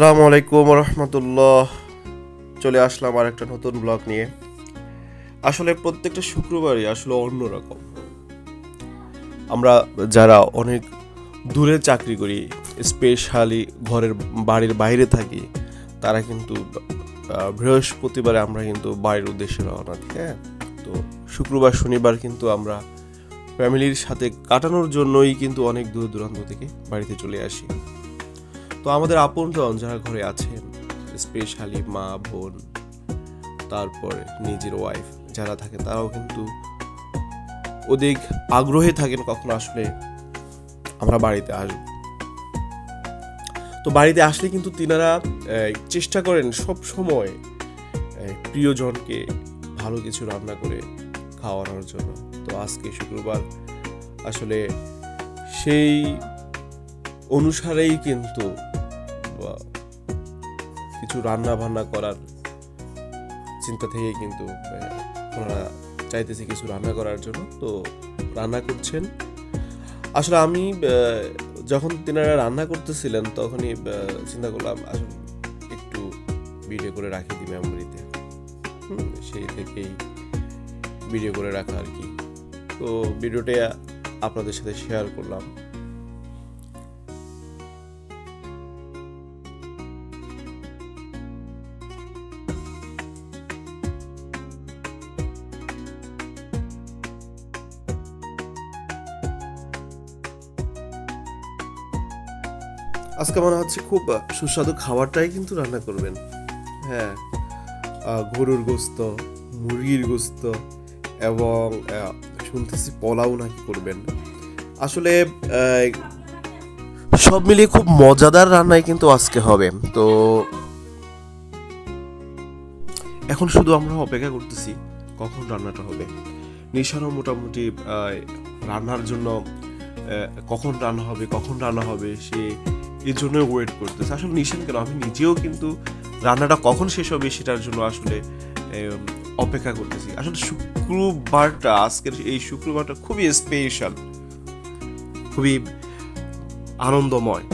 আসসালামু আলাইকুম রহমতুল্লাহ চলে আসলাম আর একটা নতুন ব্লগ নিয়ে। আসলে প্রত্যেকটা শুক্রবারই আসলে অন্যরকম আমরা যারা অনেক দূরে চাকরি করি স্পেশালি ঘরের বাড়ির বাইরে থাকি, তারা কিন্তু বৃহস্পতিবারে আমরা কিন্তু বাড়ির উদ্দেশ্যে রওনা দিই হ্যাঁ? তো শুক্রবার, শনিবার কিন্তু আমরা ফ্যামিলির সাথে কাটানোর জন্যই কিন্তু অনেক দূর দূরান্ত থেকে বাড়িতে চলে আসি। তো আমাদের আপনজন যারা ঘরে আছেন স্পেশালি মা, বোন, তারপরে নিজের ওয়াইফ যারা থাকে তারাও কিন্তু অধিক আগ্রহে থাকেন কখন আসলে আমরা বাড়িতে আসব তো বাড়িতে আসলে কিন্তু তিনারা চেষ্টা করেন সব সময় প্রিয়জনকে ভালো কিছু রান্না করে খাওয়ানোর জন্য। তো আজকে শুক্রবার, আসলে সেই অনুসারেই কিন্তু কিছু রান্না বান্না করার চিন্তা থেকে কিন্তু ওনারা চাইতেছে কিছু রান্না করার জন্য। তো রান্না করছেন। আসলে আমি যখন তিনারা রান্না করতেছিলেন তখনই চিন্তা করলাম আসলে একটু ভিডিও করে রাখি দিই মেমোরিতে সেই থেকেই ভিডিও করে রাখা আর কি। তো ভিডিওটা আপনাদের সাথে শেয়ার করলাম। আজকে মনে হচ্ছে খুব সুস্বাদু খাবারটাই কিন্তু রান্না করবেন। হ্যাঁ গরুর গোস্ত, মুরগির গোস্ত এবং শুনতেছি পোলাও নাকি করবেন। আসলে সব মিলিয়ে খুব মজাদার রান্নাই কিন্তু আজকে হবে। তো এখন শুধু আমরা অপেক্ষা করতেছি কখন রান্নাটা হবে। নিশানও মোটামুটি রান্নার জন্য কখন রান্না হবে, কখন রান্না হবে, সে এই জন্য ওয়েট করতেছে। আসলে নিশান কেন? আমি নিজেও কিন্তু রান্নাটা কখন শেষ হবে সেটার জন্য আসলে অপেক্ষা করতেছি। আসলে শুক্রবারটা, আজকের এই শুক্রবারটা খুবই স্পেশাল খুবই আনন্দময়।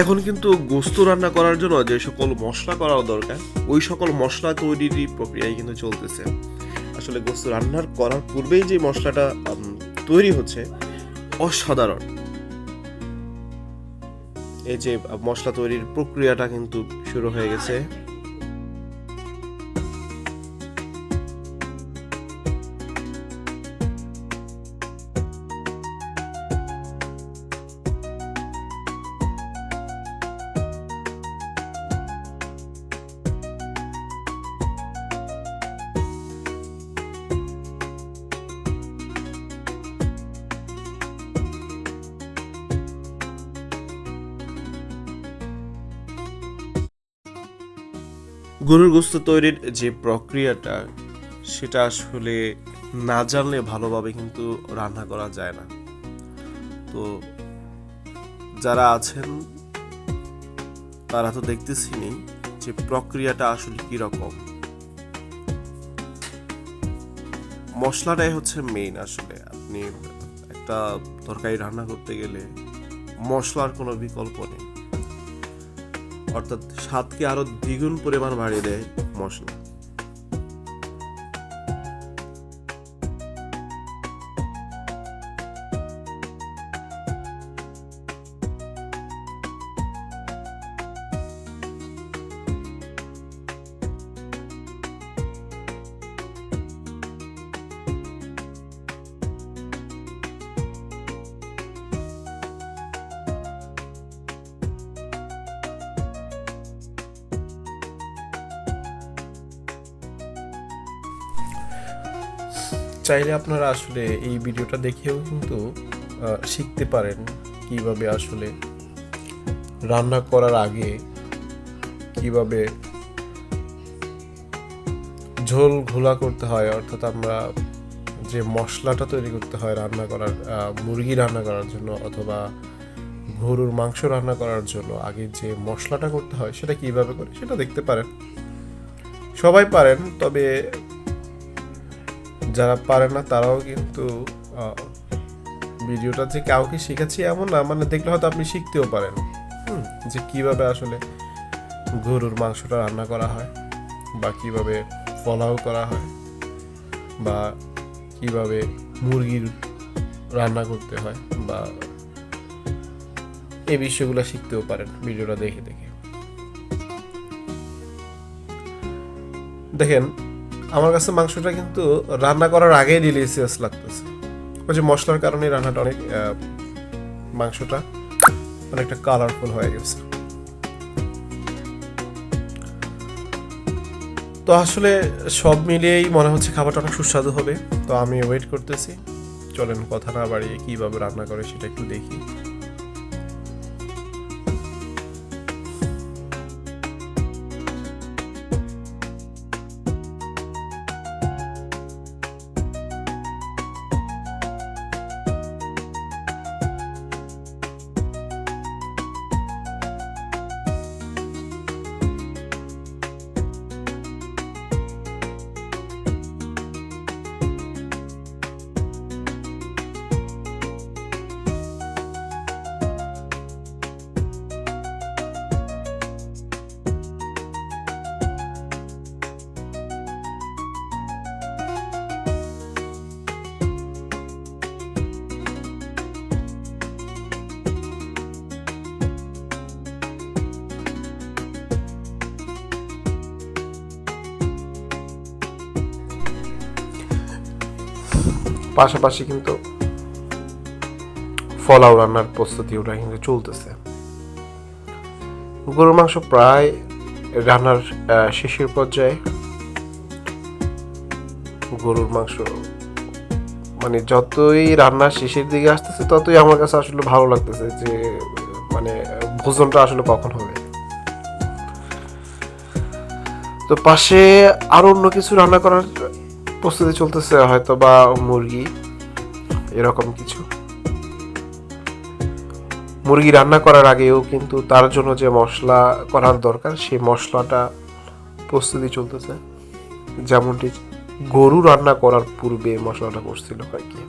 এখন কিন্তু গোস্ত রান্না করার জন্য যে সকল মশলা করা দরকার, ওই সকল মশলা তৈরির প্রক্রিয়াই কিন্তু চলতেছে। আসলে গোস্ত রান্নার করার পূর্বেই যে মশলাটা তৈরি হচ্ছে, অসাধারণ। এই যে মশলা তৈরির প্রক্রিয়াটা কিন্তু শুরু হয়ে গেছে। গরুর গোস্ত তৈরির যে প্রক্রিয়াটা, সেটা আসলে না জানলে ভালোভাবে কিন্তু রান্না করা যায় না। তো যারা আছেন, তারা তো দেখতেছিনি যে প্রক্রিয়াটা আসলে কি রকম মশলাটাই হচ্ছে মেইন আসলে। আপনি একটা তরকারি রান্না করতে গেলে মশলার কোনো বিকল্প নেই। অর্থাৎ স্বাদকে আরও দ্বিগুণ পরিমাণ বাড়িয়ে দেয় মশলা। চাইলে আপনারা আসলে এই ভিডিওটা দেখেও কিন্তু শিখতে পারেন কীভাবে আসলে রান্না করার আগে কীভাবে ঝোল ঘোলা করতে হয়, অর্থাৎ আমরা যে মশলাটা তৈরি করতে হয় রান্না করার মুরগি রান্না করার জন্য অথবা গরুর মাংস রান্না করার জন্য আগে যে মশলাটা করতে হয় সেটা কীভাবে করে সেটা দেখতে পারেন। সবাই পারেন, তবে যারা পারে না, তারাও কিন্তু ভিডিওটা যে কাউকে শিখাচ্ছি এমন না মানে দেখলে হয়তো আপনি শিখতেও পারেন। যে কীভাবে আসলে গরুর মাংসটা রান্না করা হয়, বা কীভাবে পোলাও করা হয়, বা কীভাবে মুরগির রান্না করতে হয়, বা এই বিষয়গুলো শিখতেও পারেন ভিডিওটা দেখে দেখে। দেখেন আমার কাছে মাংসটা কিন্তু রান্না করার আগেই ডিলিশিয়াস লাগতেছে। ওই যে মশলার কারণে রান্নাটা অনেক মাংসটা অনেকটা কালারফুল হয়ে গেছে। তো আসলে সব মিলিয়েই মনে হচ্ছে খাবারটা অনেক সুস্বাদু হবে। তো আমি ওয়েট করতেছি। চলেন কথা না বাড়িয়ে কীভাবে রান্না করে সেটা একটু দেখি। পাশাপাশি কিন্তু ফলাও রান্নার প্রস্তুতি ওটা কিন্তু চলতেছে। গরুর মাংস প্রায় রান্নার শেষের পর্যায়ে গরুর মাংস মানে যতই রান্নার শেষের দিকে আসতেছে, ততই আমার কাছে আসলে ভালো লাগতেছে যে মানে ভোজনটা আসলে কখন হবে। তো পাশে আরও অন্য কিছু রান্না করার প্রস্তুতি চলতেছে হয়তো বা মুরগি, এরকম কিছু। মুরগি রান্না করার আগেও কিন্তু তার জন্য যে মশলা করার দরকার, সেই মশলাটা প্রস্তুতি চলতেছে। যেমনটি গরু রান্না করার পূর্বে মশলাটা করছিল আর কি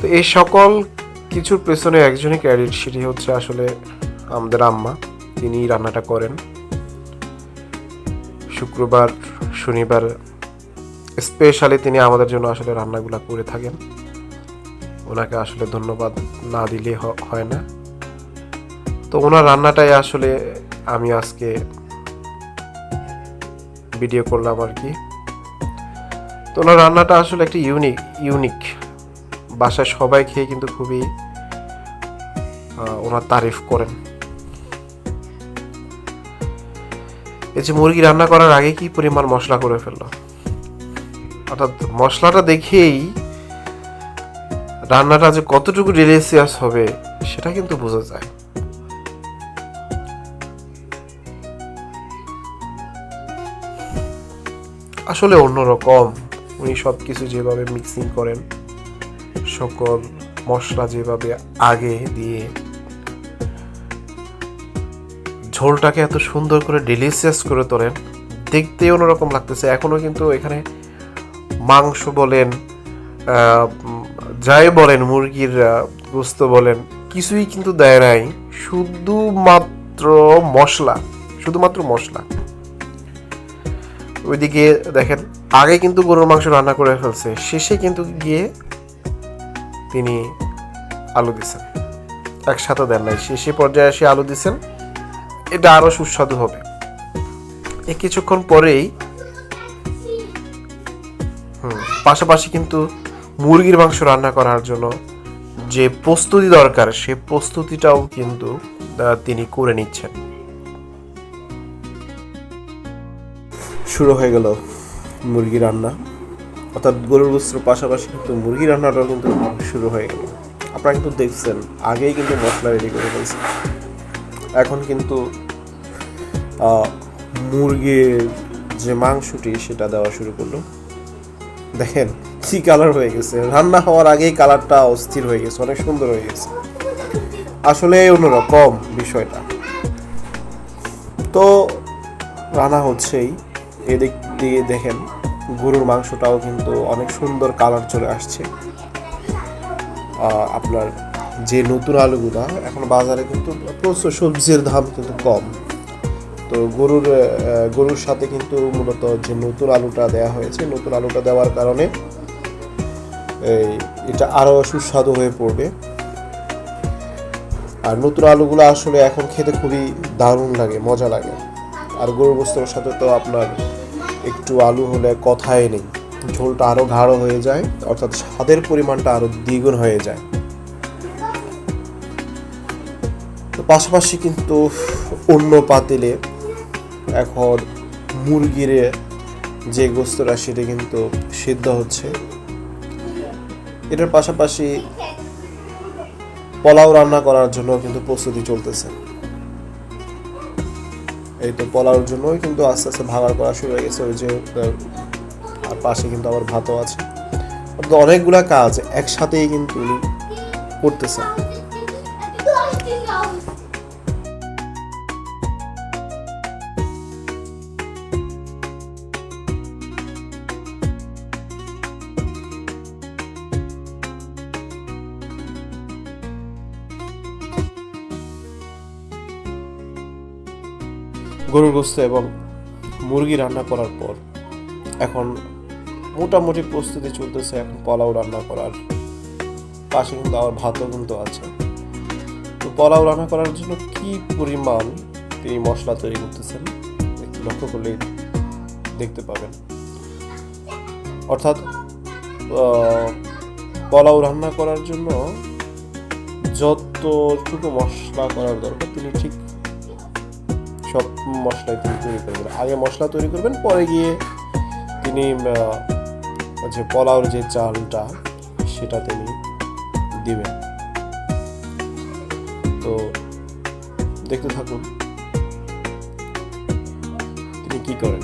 তো এই সকল কিছুর পেছনে একজনই ক্যারিট সেটি হচ্ছে আসলে আমাদের আম্মা তিনি রান্নাটা করেন। শুক্রবার, শনিবার স্পেশালি তিনি আমাদের জন্য আসলে রান্নাগুলা করে থাকেন। ওনাকে আসলে ধন্যবাদ না দিলে হয় না। তো ওনার রান্নাটাই আসলে আমি আজকে ভিডিও করলাম আর কি। তো ওনার রান্নাটা আসলে একটি ইউনিক ইউনিক বাসায় সবাই খেয়ে কিন্তু খুবই ওনার তারিফ করেন। এই যে মুরগি রান্না করার আগে কি পরিমাণ মশলা করে ফেলল? অর্থাৎ মশলাটা দেখেই রান্নাটা যে কতটুকু ডেলিসিয়াস হবে, সেটা কিন্তু বোঝা যায়। আসলে অন্যরকম উনি সব কিছু যেভাবে মিক্সিং করেন, সকল মশলা যেভাবে আগে দিয়ে ঝোলটাকে এত সুন্দর করে ডেলিসিয়াস করে তোলেন, দেখতেই অন্যরকম লাগতেছে। এখনও কিন্তু এখানে মাংস বলেন যাই বলেন, মুরগির গোস্ত বলেন, কিছুই কিন্তু দেয় নাই। শুধুমাত্র মশলা শুধুমাত্র মশলা। ওইদিকে দেখেন, আগে কিন্তু গরুর মাংস রান্না করে ফেলছে, শেষে কিন্তু গিয়ে তিনি আলু দিছেন। একসাথে দেন নাই, শেষে পর্যায়ে এসে আলু দিছেন। এটা আরও সুস্বাদু হবে। এ কিছুক্ষণ পরেই হুম, পাশাপাশি কিন্তু মুরগির মাংস রান্না করার জন্য যে প্রস্তুতি দরকার সে প্রস্তুতিটাও কিন্তু তিনি করে নিচ্ছেন। শুরু হয়ে গেল মুরগি রান্না। অর্থাৎ গরুর গোস্তের পাশাপাশি কিন্তু মুরগি রান্নাটাও কিন্তু শুরু হয়ে গেল। আপনারা কিন্তু দেখছেন আগেই কিন্তু মশলা রেডি করে ফেলছে এখন কিন্তু মুরগির যে মাংসটি সেটা দেওয়া শুরু করল। দেখেন, কি কালার হয়ে গেছে। রান্না হওয়ার আগেই কালারটা অস্থির হয়ে গেছে, অনেক সুন্দর হয়ে গেছে। আসলে অন্যরকম বিষয়টা। তো রান্না হচ্ছেই। এদিক দিয়ে দেখেন, গরুর মাংসটাও কিন্তু অনেক সুন্দর কালার চলে আসছে। আপনার যে নতুন আলুগুলা, এখন বাজারে কিন্তু প্রচুর সবজির দাম কিন্তু কম। তো গরুর গরুর সাথে কিন্তু মূলত যে নতুন আলুটা দেওয়া হয়েছে, নতুন আলুটা দেওয়ার কারণে এই এটা আরও সুস্বাদু হয়ে পড়বে। আর নতুন আলুগুলো আসলে এখন খেতে খুবই দারুণ লাগে, মজা লাগে। আর গরুর বস্তুর সাথে তো আপনার একটু আলু হলে কথাই নেই। ঝোলটা আরও গাঢ় হয়ে যায়, অর্থাৎ স্বাদের পরিমাণটা আরও দ্বিগুণ হয়ে যায়। পাশাপাশি কিন্তু অন্য পাতিলে এখন মুরগির যে গোস্তটা সেটা কিন্তু সিদ্ধ হচ্ছে। এটার পাশাপাশি পোলাও রান্না করার জন্য কিন্তু প্রস্তুতি চলতেছে। এই তো পোলাওর জন্যই কিন্তু আস্তে আস্তে ভাগাড় করা শুরু হয়ে গেছে, ওই যে আর পাশে কিন্তু আবার ভাতও আছে। অনেকগুলা কাজ একসাথেই কিন্তু উনি করতেছেন গরুর গোস্ত এবং মুরগি রান্না করার পর এখন মোটামুটি প্রস্তুতি চলতেছে এখন পোলাও রান্না করার। পাশে কিন্তু আবার ভাতও কিন্তু আছে। তো পোলাও রান্না করার জন্য কি পরিমাণ তিনি মশলা তৈরি করতেছেন একটু লক্ষ্য করলেই দেখতে পাবেন। অর্থাৎ পোলাও রান্না করার জন্য যতটুকু মশলা করার দরকার, তিনি ঠিক মশলাই তিনি তৈরি করবেন আগে মশলা তৈরি করবেন, পরে গিয়ে তিনি যে পোলাওর যে চালটা, সেটা তিনি দিবেন। তো দেখতে থাকুন, তিনি কি করেন?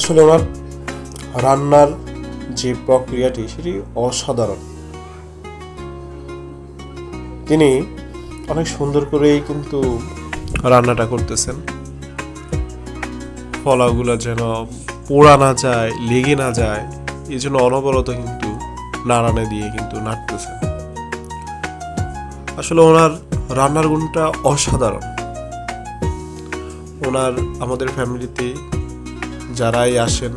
আসলে ওনার রান্নার যে প্রক্রিয়াটি সেটি অসাধারণ। তিনি অনেক সুন্দর করেই কিন্তু রান্নাটা করতেছেন। ফলাগুলো যেন পোড়া না যায়, লেগে না যায়, এই জন্য অনবরত কিন্তু নাড়ানে দিয়ে কিন্তু নাড়তেছেন। আসলে ওনার রান্নার গুণটা অসাধারণ। ওনার আমাদের ফ্যামিলিতে যারাই আসেন,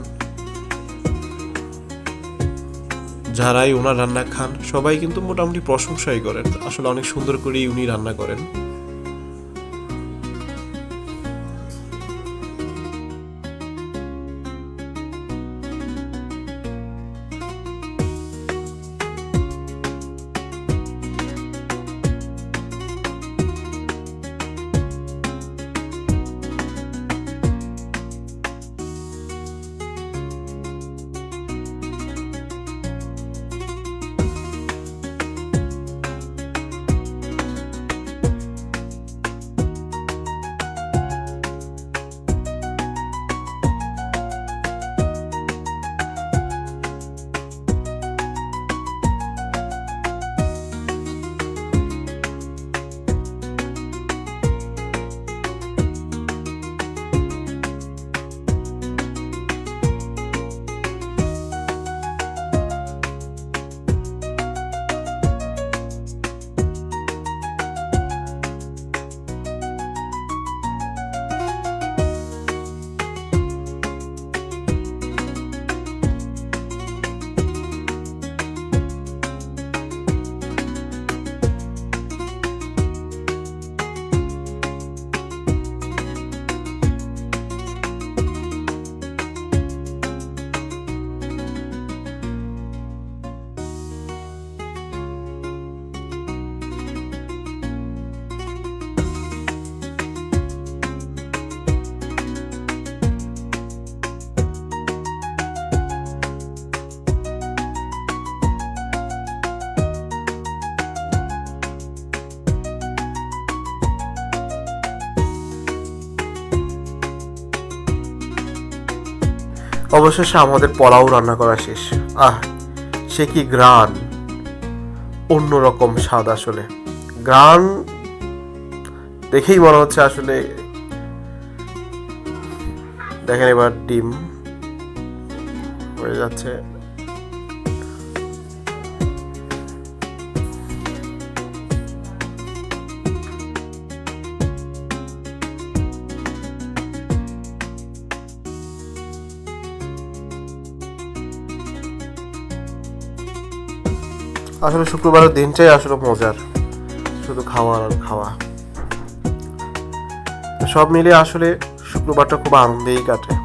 যারাই ওনার রান্না খান, সবাই কিন্তু মোটামুটি প্রশংসাই করেন। আসলে অনেক সুন্দর করেই উনি রান্না করেন। অবশেষে আমাদের পোলাও রান্না করা শেষ। আহ, সে কি গ্রান অন্যরকম স্বাদ আসলে। গ্রান দেখেই মনে হচ্ছে আসলে দেখেন এবার ডিম হয়ে যাচ্ছে। আসলে শুক্রবারের দিনটাই আসলে মজার। শুধু খাওয়া আর খাওয়া। সব মিলে আসলে শুক্রবারটা খুব আনন্দেই কাটে।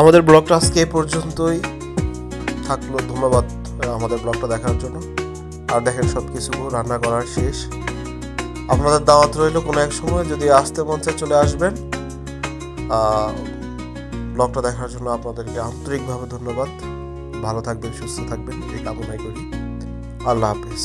আমাদের ব্লগটা আজকে এ পর্যন্তই। থাকল ধন্যবাদ আমাদের ব্লগটা দেখার জন্য। আর দেখেন সব কিছু রান্না করার শেষ। আপনাদের দাওয়াত রইল কোনো এক সময়, যদি আসতে মন চায় চলে আসবেন। ব্লগটা দেখার জন্য আপনাদেরকে আন্তরিকভাবে ধন্যবাদ। ভালো থাকবেন, সুস্থ থাকবেন, এই কামনাই করি। আল্লাহ হাফিজ।